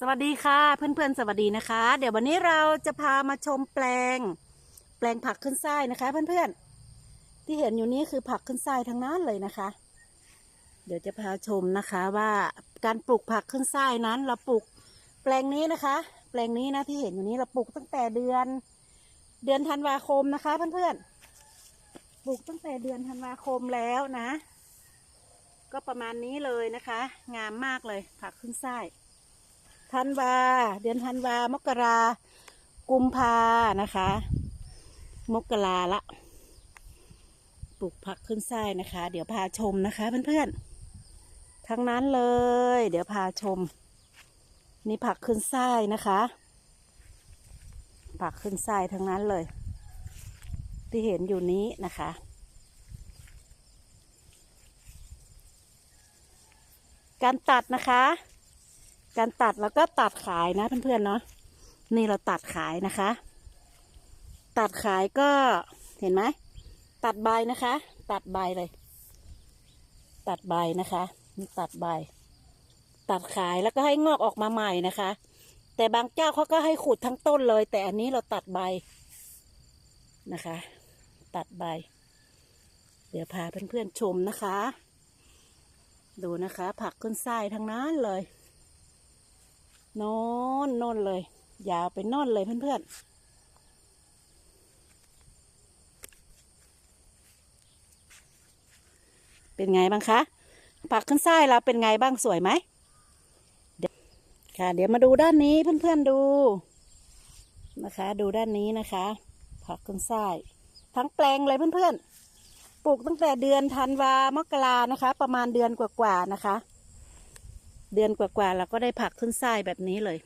สวัสดีค่ะ เพื่อนๆ สวัสดีนะคะ เดี๋ยววันนี้เราจะพามาชมแปลง แปลงผักขึ้นไส้นะคะ เพื่อนๆ ที่เห็นอยู่นี้คือผักขึ้นไส้ทั้งนั้นเลยนะคะ เดี๋ยวจะพาชมนะคะว่าการปลูกผักขึ้นไส้นั้นเราปลูกแปลงนี้นะคะ แปลงนี้นะที่เห็นอยู่นี้เราปลูกตั้งแต่เดือน เดือนธันวาคมนะคะ เพื่อนๆ ปลูกตั้งแต่เดือนธันวาคมแล้วนะ ก็ประมาณนี้เลยนะคะ งามมากเลยผักขึ้นไส้ ธันวา เดือนธันวา มกรา กุมภานะคะ มกราละ ปลูกผักขึ้นไส้นะคะ เดี๋ยวพาชมนะคะเพื่อนๆ ทั้งนั้นเลย เดี๋ยวพาชม นี่ผักขึ้นไส้นะคะ ผักขึ้นไส้ทั้งนั้นเลย ที่เห็นอยู่นี้นะคะการตัดนะคะ การตัดแล้วก็ตัดขายนะเพื่อนๆเนาะนี่เราตัดขายนะคะ ตัดขายก็เห็นไหมตัดใบนะคะ ตัดใบเลย ตัดใบนะคะนี่ตัดใบ ตัดขายแล้วก็ให้งอกออกมาใหม่นะคะ แต่บางเจ้าเขาก็ให้ขุดทั้งต้นเลย แต่อันนี้เราตัดใบนะคะ ตัดใบ เดี๋ยวพาเพื่อนๆชมนะคะ ดูนะคะ ผักขึ้นไส้ทั้งนั้นเลย น่นน่นเลย ยาวไปน่นเลยเพื่อนๆเป็นไงบ้างคะผักขึ้นไส้เราเป็นไงบ้างสวยไหมค่ะ เดี๋ยวมาดูด้านนี้เพื่อนๆดูนะคะ ดูด้านนี้นะคะ ผักขึ้นไส้ทั้งแปลงเลยเพื่อนๆปลูกตั้งแต่เดือนธันวามกรานะคะ ประมาณเดือนกว่าๆนะคะ เดือนกว่าๆเราก็ได้ผักขึ้นไส้แบบนี้เลย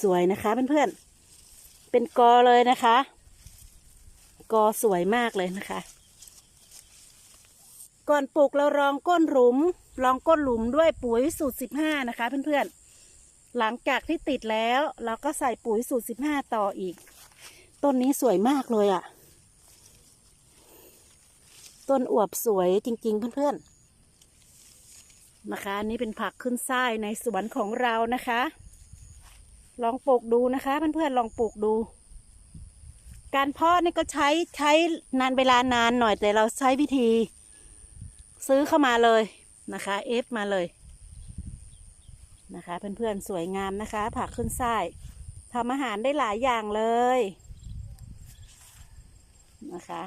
สวยนะคะเพื่อนๆ เป็นกอเลยนะคะ กอสวยมากเลยนะคะ ก่อนปลูกเรารองก้นหลุม รองก้นหลุมด้วยปุ๋ยสูตรสิบห้านะคะเพื่อนๆ หลังจากที่ติดแล้วเราก็ใส่ปุ๋ยสูตรสิบห้าต่ออีก ต้นนี้สวยมากเลยอะ่ะ ต้นอวบสวยจริง ๆ เพื่อนๆ นะคะอันนี้เป็นผักขึ้นไส้ในสวนของเรานะคะ ลองปลูกดูนะคะเพื่อนๆลองปลูกดู การเพาะนี่ก็ใช้ใช้นานเวลานานหน่อยแต่เราใช้วิธี ซื้อเข้ามาเลยนะคะเอฟมาเลยนะคะเพื่อนๆสวยงามนะคะ ผักขึ้นไส้ทำอาหารได้หลายอย่างเลยนะคะ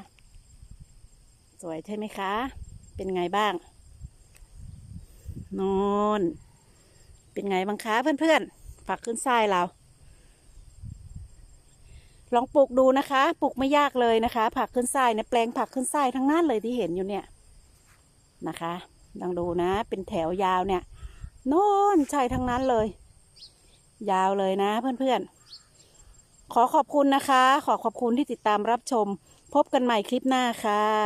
สวยใช่ไหมคะ เป็นไงบ้าง นอน เป็นไงบ้างคะเพื่อนๆ ผักขึ้นไส้เรา ลองปลูกดูนะคะ ปลูกไม่ยากเลยนะคะ ผักขึ้นไส้ในแปลงผักขึ้นไส้ทั้งนั้นเลยที่เห็นอยู่เนี่ยนะคะลองดูนะ เป็นแถวยาวเนี่ยน่นใช่ทั้งนั้นเลย ยาวเลยนะเพื่อนๆ ขอขอบคุณนะคะ ขอขอบคุณที่ติดตามรับชม พบกันใหม่คลิปหน้าค่ะ